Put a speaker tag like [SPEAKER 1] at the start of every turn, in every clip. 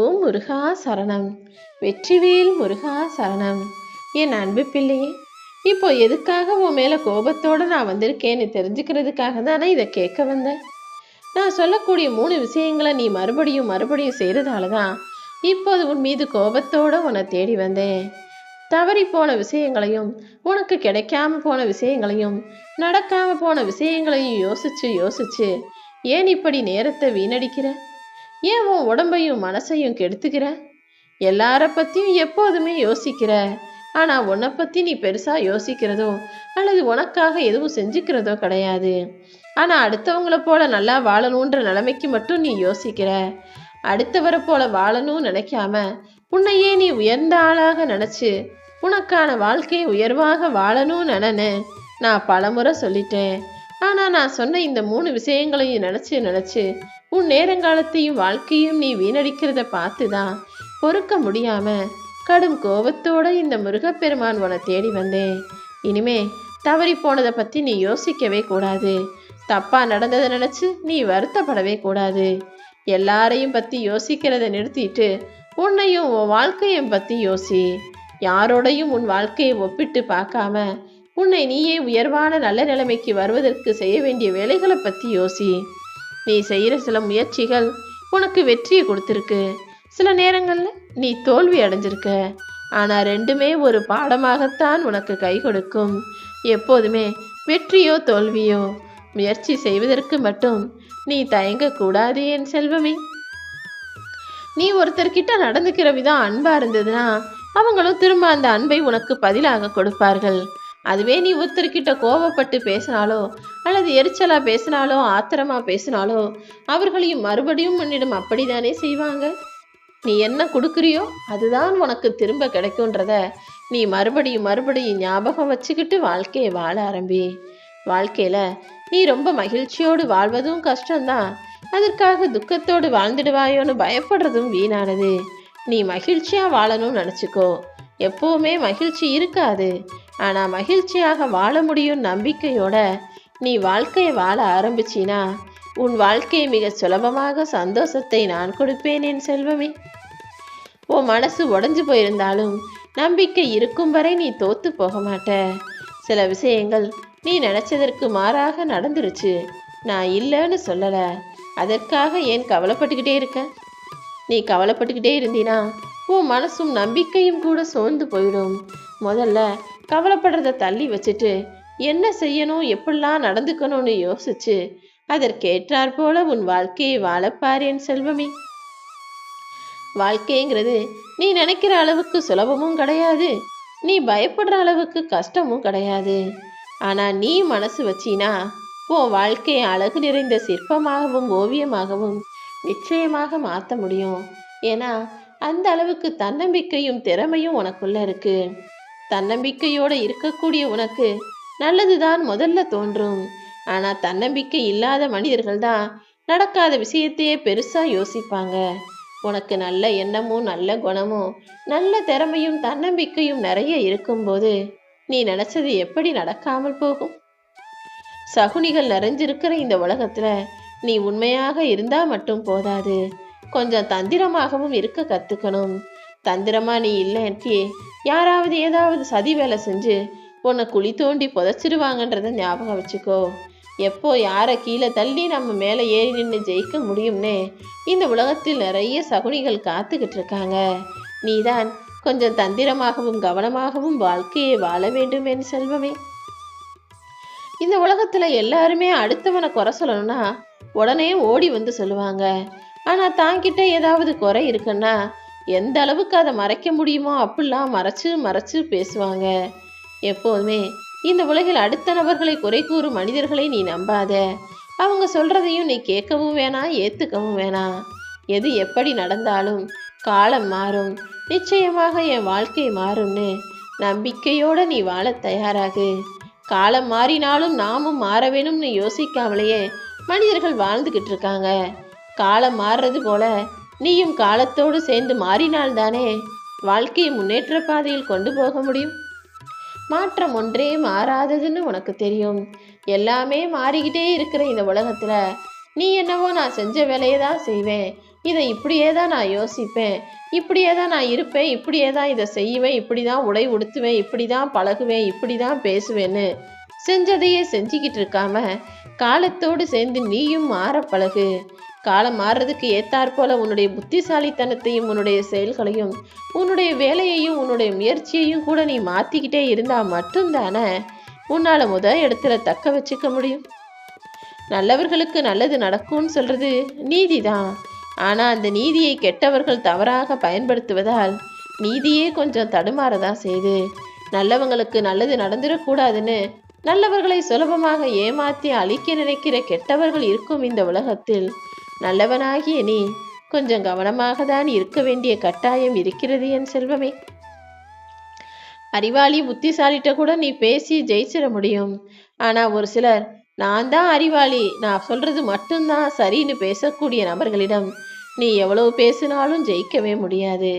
[SPEAKER 1] ஓம் முருகா சரணம். வெற்றிவேல் முருகா சரணம். என் அன்பு பிள்ளையே இப்போ எதுக்காக உன் மேலே கோபத்தோடு நான் வந்திருக்கேன்னு தெரிஞ்சுக்கிறதுக்காக தானே இதை கேட்க வந்தேன் நான் சொல்லக்கூடிய மூணு விஷயங்களை நீ மறுபடியும் மறுபடியும் செய்கிறதால தான் இப்போது உன் மீது கோபத்தோடு உன்னை தேடி வந்தேன். தவறி போன விஷயங்களையும் உனக்கு கிடைக்காம போன விஷயங்களையும் நடக்காம போன விஷயங்களையும் யோசிச்சு யோசிச்சு ஏன் இப்படி நேரத்தை வீணடிக்கிற? ஏன் உன் உடம்பையும் மனசையும் கெடுத்துக்கிற? எல்லார பற்றியும் எப்போதுமே யோசிக்கிற. ஆனால் உன்னை பற்றி நீ பெருசாக யோசிக்கிறதோ அல்லது உனக்காக எதுவும் செஞ்சுக்கிறதோ கிடையாது. ஆனால் அடுத்தவங்கள போல நல்லா வாழணுன்ற நிலைமைக்கு மட்டும் நீ யோசிக்கிற. அடுத்தவரை போல வாழணும்னு நினைக்காம உன்னையே நீ உயர்ந்த ஆளாக நினச்சி உனக்கான வாழ்க்கையை உயர்வாக வாழணும்னு நினன்னு நான் பலமுறை சொல்லிட்டேன். ஆனால் நான் சொன்ன இந்த மூணு விஷயங்களையும் நினச்சி நினச்சி உன் நேரங்காலத்தையும் வாழ்க்கையும் நீ வீணடிக்கிறத பார்த்து தான் பொறுக்க முடியாம கடும் கோபத்தோட இந்த முருகப்பெருமான் உன தேடி வந்தேன். இனிமே தவறி போனதை பற்றி நீ யோசிக்கவே கூடாது. தப்பா நடந்ததை நினச்சி நீ வருத்தப்படவே கூடாது. எல்லாரையும் பற்றி யோசிக்கிறத நிறுத்திட்டு உன்னையும் உன் வாழ்க்கையும் பற்றி யோசி. யாரோடையும் உன் வாழ்க்கையை ஒப்பிட்டு பார்க்காம உன்னை நீயே உயர்வான நல்ல நிலைமைக்கு வருவதற்கு செய்ய வேண்டிய வேலைகளை பற்றி யோசி. நீ செய்கிற சில முயற்சிகள் உனக்கு வெற்றியை கொடுத்துருக்கு. சில நேரங்களில் நீ தோல்வி அடைஞ்சிருக்க. ஆனால் ரெண்டுமே ஒரு பாடமாகத்தான் உனக்கு கை கொடுக்கும். எப்போதுமே வெற்றியோ தோல்வியோ முயற்சி செய்வதற்கு மட்டும் நீ தயங்கக்கூடாது என் செல்வமே. நீ ஒருத்தர்கிட்ட நடந்துக்கிற விதம் அன்பாக இருந்ததுன்னா அவங்களும் திரும்ப அந்த அன்பை உனக்கு பதிலாக கொடுப்பார்கள். அதுவே நீ ஒருத்தர்கிட்ட கோபப்பட்டு பேசினாலோ அல்லது எரிச்சலாக பேசினாலோ ஆத்திரமா பேசினாலோ அவர்களையும் மறுபடியும் உன்னிடம் அப்படிதானே செய்வாங்க? நீ என்ன கொடுக்குறியோ அதுதான் உனக்கு திரும்ப கிடைக்கும்ன்றத நீ மறுபடியும் மறுபடியும் ஞாபகம் வச்சுக்கிட்டு வாழ்க்கையை வாழ ஆரம்பி. வாழ்க்கையில நீ ரொம்ப மகிழ்ச்சியோடு வாழ்வதும் கஷ்டம்தான். அதற்காக துக்கத்தோடு வாழ்ந்துடுவாயோன்னு பயப்படுறதும் வீணானது. நீ மகிழ்ச்சியாக வாழணும்னு நினச்சிக்கோ. எப்போவுமே மகிழ்ச்சி இருக்காது. ஆனால் மகிழ்ச்சியாக வாழ முடியும் நம்பிக்கையோட நீ வாழ்க்கையை வாழ ஆரம்பிச்சினா உன் வாழ்க்கையை மிக சுலபமாக சந்தோஷத்தை நான் கொடுப்பேன் என் செல்வமே. உன் மனசு உடஞ்சு போயிருந்தாலும் நம்பிக்கை இருக்கும் வரை நீ தோத்து போக மாட்ட. சில விஷயங்கள் நீ நினைச்சதற்கு மாறாக நடந்துருச்சு. நான் இல்லைன்னு சொல்லலை. அதற்காக ஏன் கவலைப்பட்டுக்கிட்டே இருக்க? நீ கவலைப்பட்டுக்கிட்டே இருந்தினா உன் மனசும் நம்பிக்கையும் கூட சோர்ந்து போயிடும். முதல்ல கவலைப்படுறத தள்ளி வச்சுட்டு என்ன செய்யணும்? எப்படிலாம் நடந்துக்கணும்னு யோசிச்சு அதற்கேற்றாற் போல உன் வாழ்க்கையை வாழப்பார் என் செல்வமே. வாழ்க்கைங்கிறது நீ நினைக்கிற அளவுக்கு சுலபமும் கிடையாது. நீ பயப்படுற அளவுக்கு கஷ்டமும் கிடையாது. ஆனா நீ மனசு வச்சினா உன் வாழ்க்கையை அழகு நிறைந்த சிற்பமாகவும் ஓவியமாகவும் நிச்சயமாக மாற்ற முடியும். ஏன்னா அந்த அளவுக்கு தன்னம்பிக்கையும் திறமையும் உனக்குள்ள இருக்குது தன்னம்பிக்கையோட இருக்கக்கூடிய உனக்கு நல்லதுதான் முதல்ல தோன்றும். ஆனா தன்னம்பிக்கை இல்லாத மனிதர்கள் தான் நடக்காத விஷயத்தையே பெருசா யோசிப்பாங்க. உனக்கு நல்ல எண்ணமும் நல்ல குணமும் நல்ல திறமையும் தன்னம்பிக்கையும் நிறைய இருக்கும்போது நீ நினைச்சது எப்படி நடக்காமல் போகும்? சகுனிகள் நிறைஞ்சிருக்கிற இந்த உலகத்துல நீ உண்மையாக இருந்தா மட்டும் போதாது. கொஞ்சம் தந்திரமாகவும் இருக்க கத்துக்கணும். தந்திரமா நீ இல்லைன்ட்டி யாராவது ஏதாவது சதி வேலை செஞ்சு உன்னை குழி தோண்டி புதைச்சிருவாங்கன்றத ஞாபகம் வச்சுக்கோ. எப்போ யாரை கீழே தள்ளி நம்ம மேலே ஏறி நின்று ஜெயிக்க முடியும்னே இந்த உலகத்தில் நிறைய சகுனிகள் காத்துக்கிட்டு இருக்காங்க. நீதான் கொஞ்சம் தந்திரமாகவும் கவனமாகவும் வாழ்க்கையை வாழ வேண்டும் என் செல்வமே. இந்த உலகத்தில் எல்லாருமே அடுத்தவனை குறை சொல்லணும்னா உடனே ஓடி வந்து சொல்லுவாங்க. ஆனால் தாங்கிட்ட ஏதாவது குறை இருக்குன்னா எந்த அளவுக்கு அதை மறைக்க முடியுமோ அப்படிலாம் மறைச்சு மறைச்சு பேசுவாங்க. எப்போதுமே இந்த உலகில் அடுத்த நபர்களை குறை கூறும் மனிதர்களை நீ நம்பாத. அவங்க சொல்றதையும் நீ கேட்கவும் வேணாம் ஏத்துக்கவும் வேணாம். எது எப்படி நடந்தாலும் காலம் மாறும். நிச்சயமாக என் வாழ்க்கை மாறும்னு நம்பிக்கையோட நீ வாழ தயாராகு. காலம் மாறினாலும் நாமும் மாற வேணும்னு யோசிக்காமலேயே மனிதர்கள் வாழ்ந்துக்கிட்டு இருக்காங்க. காலம் மாறுறது போல நீயும் காலத்தோடு சேர்ந்து மாறினால்தானே? வாழ்க்கையை முன்னேற்ற பாதையில் கொண்டு போக முடியும். மாற்றம் ஒன்றே மாறாததுன்னு உனக்கு தெரியும். எல்லாமே மாறிக்கிட்டே இருக்கிற இந்த உலகத்துல நீ என்னவோ நான் செஞ்ச வேலையை தான் செய்வேன். இதை இப்படியே தான் நான் யோசிப்பேன். இப்படியே தான் நான் இருப்பேன். இப்படியே தான் இதை செய்வேன். இப்படி தான் உடை உடுத்துவேன். இப்படி தான் பழகுவேன். இப்படி தான் பேசுவேன்னு செஞ்சதையே செஞ்சுக்கிட்டு இருக்காம காலத்தோடு சேர்ந்து நீயும் மாற பழகு. காலம் மாறுறதுக்கு ஏத்தாற்போல உன்னுடைய புத்திசாலித்தனத்தையும் உன்னுடைய செயல்களையும் உன்னுடைய வேலையையும் உன்னுடைய முயற்சியையும் கூட நீ மாத்திக்கிட்டே இருந்தா மட்டும்தானே உன்னால முத இடத்துல தக்க வச்சுக்க முடியும். நல்லவர்களுக்கு நல்லது நடக்கும்னு சொல்றது நீதிதான். ஆனா அந்த நீதியை கெட்டவர்கள் தவறாக பயன்படுத்துவதால் நீதியே கொஞ்சம் தடுமாறதான் செய்து நல்லவங்களுக்கு நல்லது நடந்துடக்கூடாதுன்னு நல்லவர்களை சுலபமாக ஏமாத்தி அழிக்க நினைக்கிற கெட்டவர்கள் இருக்கும் இந்த உலகத்தில் நல்லவனாகிய நீ கொஞ்சம் கவனமாக தான் இருக்க வேண்டிய கட்டாயம் இருக்கிறது என் செல்வமே. அறிவாளி புத்திசாலிட்ட கூட நீ பேசி ஜெயிச்சிட முடியும். ஆனா ஒரு சிலர் நான் தான் அறிவாளி நான் சொல்றது மட்டும்தான் சரின்னு பேசக்கூடிய நபர்களிடம் நீ எவ்வளவு பேசினாலும் ஜெயிக்கவே முடியாது.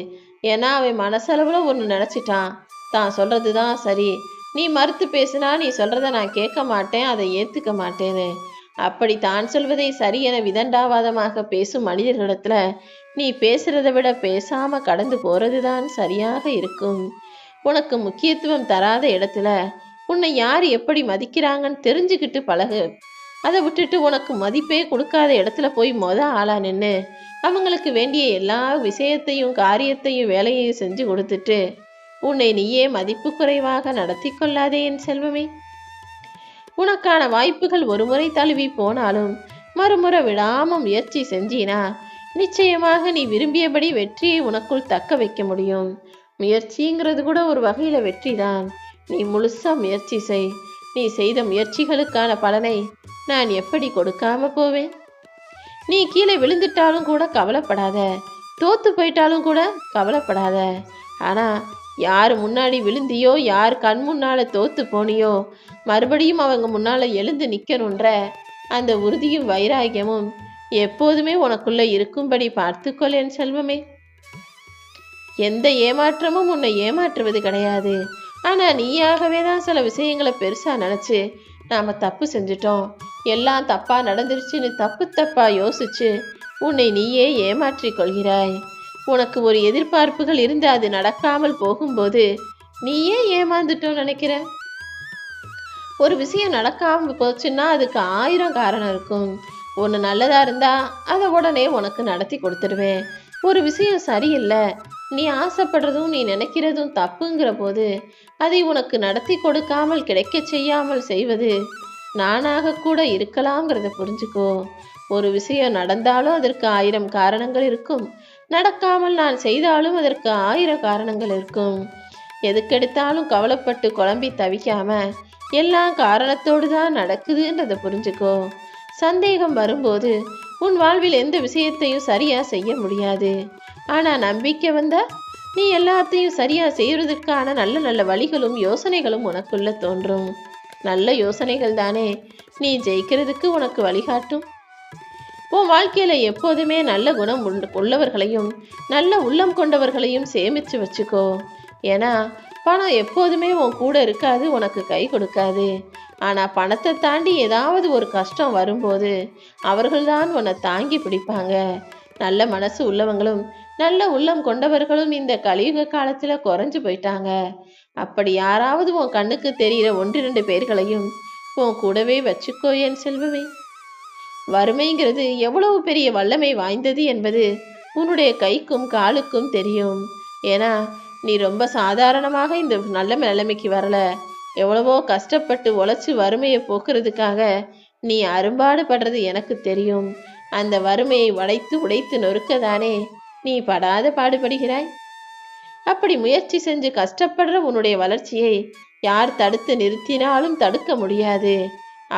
[SPEAKER 1] ஏன்னா அவன் மனசளவுல ஒன்று நினச்சிட்டான். தான் சொல்றது தான் சரி. நீ மறுத்து பேசினா நீ சொல்றத நான் கேட்க மாட்டேன் அதை ஏத்துக்க மாட்டேன்னு. அப்படி தான் சொல்வதை சரி என விதண்டாவாதமாக பேசும் மனிதர்களிடத்துல நீ பேசுறதை விட பேசாம கடந்து போறதுதான் சரியாக இருக்கும். உனக்கு முக்கியத்துவம் தராத இடத்துல உன்னை யார் எப்படி மதிக்கிறாங்கன்னு தெரிஞ்சுக்கிட்டு பழகு. அதை விட்டுட்டு உனக்கு மதிப்பே கொடுக்காத இடத்துல போய் மொத ஆளா நின்று அவங்களுக்கு வேண்டிய எல்லா விஷயத்தையும் காரியத்தையும் வேலையையும் செஞ்சு கொடுத்துட்டு உன்னை நீயே மதிப்பு குறைவாக நடத்தி கொள்ளாதே என் செல்வமே. உனக்கான வாய்ப்புகள் ஒரு முறை தழுவி போனாலும் மறுமுறை விடாம முயற்சி செஞ்சினா நிச்சயமாக நீ விரும்பியபடி வெற்றியை உனக்குள் தக்க வைக்க முடியும். முயற்சிங்கிறது கூட ஒரு வகையில வெற்றிதான். நீ முழுசா முயற்சி செய். நீ செய்த முயற்சிகளுக்கான பலனை நான் எப்படி கொடுக்காம போவேன்? நீ கீழே விழுந்துட்டாலும் கூட கவலைப்படாத. தோத்து போயிட்டாலும் கூட கவலைப்படாத. ஆனா யார் முன்னாடி விழுந்தியோ யார் கண் முன்னால தோத்து போனியோ மறுபடியும் அவங்க முன்னால எழுந்து நிற்கணுன்ற அந்த உறுதியும் வைராகியமும் எப்போதுமே உனக்குள்ள இருக்கும்படி பார்த்துக்கொள் என் செல்வமே. எந்த ஏமாற்றமும் உன்னை ஏமாற்றுவது கிடையாது. ஆனா நீயாகவே தான் சில விஷயங்களை பெருசா நினைச்சு நாம தப்பு செஞ்சிட்டோம். எல்லாம் தப்பா நடந்துருச்சுன்னு தப்பு தப்பா யோசிச்சு உன்னை நீயே ஏமாற்றிக் கொள்கிறாய். உனக்கு ஒரு எதிர்பார்ப்புகள் இருந்து அது நடக்காமல் போகும்போது நீயே ஏமாந்துட்டோம் நினைக்கிற? ஒரு விஷயம் நடக்காம போச்சுன்னா அதுக்கு ஆயிரம் காரணம் இருக்கும். ஒன்று நல்லதா இருந்தா அதை உடனே உனக்கு நடத்தி கொடுத்துருவேன். ஒரு விஷயம் சரியில்லை நீ ஆசைப்படுறதும் நீ நினைக்கிறதும் தப்புங்கிற போது அதை உனக்கு நடத்தி கொடுக்காமல் கிடைக்க செய்யாமல் செய்வது நானாக கூட இருக்கலாங்கிறத புரிஞ்சுக்கோ. ஒரு விஷயம் நடந்தாலும் அதற்கு ஆயிரம் காரணங்கள் இருக்கும். நடக்காமல் நான் செய்தாலும் அதற்கு ஆயிரம் காரணங்கள் இருக்கும். எதுக்கெடுத்தாலும் கவலைப்பட்டு குழம்பி தவிக்காம எல்லாம் காரணத்தோடு தான் நடக்குதுன்றதை புரிஞ்சுக்கோ. சந்தேகம் வரும்போது உன் வாழ்வில் எந்த விஷயத்தையும் சரியா செய்ய முடியாது. ஆனா நம்பிக்கை வந்தா நீ எல்லாத்தையும் சரியா செய்யறதுக்கான நல்ல நல்ல வழிகளும் யோசனைகளும் உனக்குள்ள தோன்றும். நல்ல யோசனைகள் தானே. நீ ஜெயிக்கிறதுக்கு உனக்கு வழிகாட்டும். உன் வாழ்க்கையில் எப்போதுமே நல்ல குணம் உண்டு- உள்ளவர்களையும் நல்ல உள்ளம் கொண்டவர்களையும் சேமித்து வச்சுக்கோ. ஏன்னா பணம் எப்போதுமே உன் கூட இருக்காது உனக்கு கை கொடுக்காது. ஆனால் பணத்தை தாண்டி ஏதாவது ஒரு கஷ்டம் வரும்போது அவர்கள்தான் உன்னை தாங்கி பிடிப்பாங்க. நல்ல மனசு உள்ளவங்களும் நல்ல உள்ளம் கொண்டவர்களும் இந்த கலியுக காலத்தில் குறைஞ்சு போயிட்டாங்க. அப்படி யாராவது உன் கண்ணுக்கு தெரிகிற ஒன்றிரண்டு பேர்களையும் உன் கூடவே வச்சுக்கோ என் செல்வமே. வறுமைங்கிறது எவ்வளவு பெரிய வல்லமை வாய்ந்தது என்பது உன்னுடைய கைக்கும் காலுக்கும் தெரியும். ஏன்னா நீ ரொம்ப சாதாரணமாக இந்த நல்ல நிலைமைக்கு வரல. எவ்வளவோ கஷ்டப்பட்டு உழைச்சி வறுமையை போக்குறதுக்காக நீ அரும்பாடு படுறது எனக்கு தெரியும். அந்த வறுமையை உடைத்து உடைத்து நொறுக்கதானே நீ படாத பாடுபடுகிறாய்? அப்படி முயற்சி செஞ்சு கஷ்டப்படுற உன்னுடைய வளர்ச்சியை யார் தடுத்து நிறுத்தினாலும் தடுக்க முடியாது.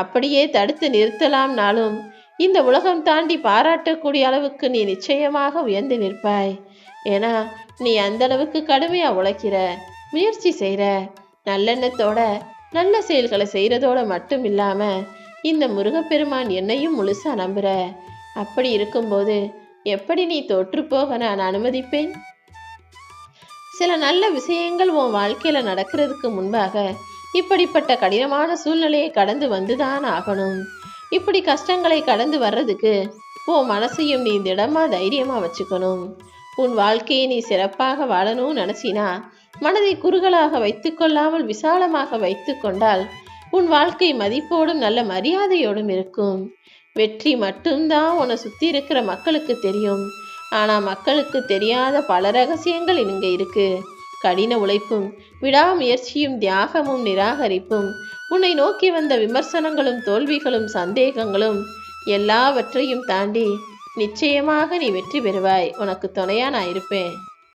[SPEAKER 1] அப்படியே தடுத்து நிறுத்தலாம்னாலும் இந்த உலகம் தாண்டி பாராட்டக்கூடிய அளவுக்கு நீ நிச்சயமாக உயர்ந்து நிற்பாய். ஏன்னா நீ அந்த அளவுக்கு கடுமையா உழைக்கிற முயற்சி செய்கிற நல்லெண்ணத்தோட நல்ல செயல்களை செய்கிறதோட மட்டும் இல்லாம இந்த முருகப்பெருமான் என்னையும் முழுசா நம்புற. அப்படி இருக்கும்போது எப்படி நீ தொற்று போக நான் அனுமதிப்பேன்? சில நல்ல விஷயங்கள் உன் வாழ்க்கையில நடக்கிறதுக்கு முன்பாக இப்படிப்பட்ட கடினமான சூழ்நிலையை கடந்து வந்துதான் ஆகணும். இப்படி கஷ்டங்களை கடந்து வர்றதுக்கு உன் மனசையும் நீ திடமா தைரியமா வச்சுக்கணும். உன் வாழ்க்கையை நீ சிறப்பாக வாழணும்னு நினைச்சினா மனதை குறுகலாக வைத்துக்கொள்ளாமல் விசாலமாக வைத்து கொண்டால் உன் வாழ்க்கை மதிப்போடும் நல்ல மரியாதையோடும் இருக்கும். வெற்றி மட்டும்தான் உன்னை சுற்றி இருக்கிற மக்களுக்கு தெரியும். ஆனால் மக்களுக்கு தெரியாத பல ரகசியங்கள் இங்கே இருக்குது கடின உழைப்பும் விடாமுயற்சியும் தியாகமும் நிராகரிப்பும் உன்னை நோக்கி வந்த விமர்சனங்களும் தோல்விகளும் சந்தேகங்களும் எல்லாவற்றையும் தாண்டி நிச்சயமாக நீ வெற்றி பெறுவாய். உனக்கு துணையா நான் இருப்பேன்.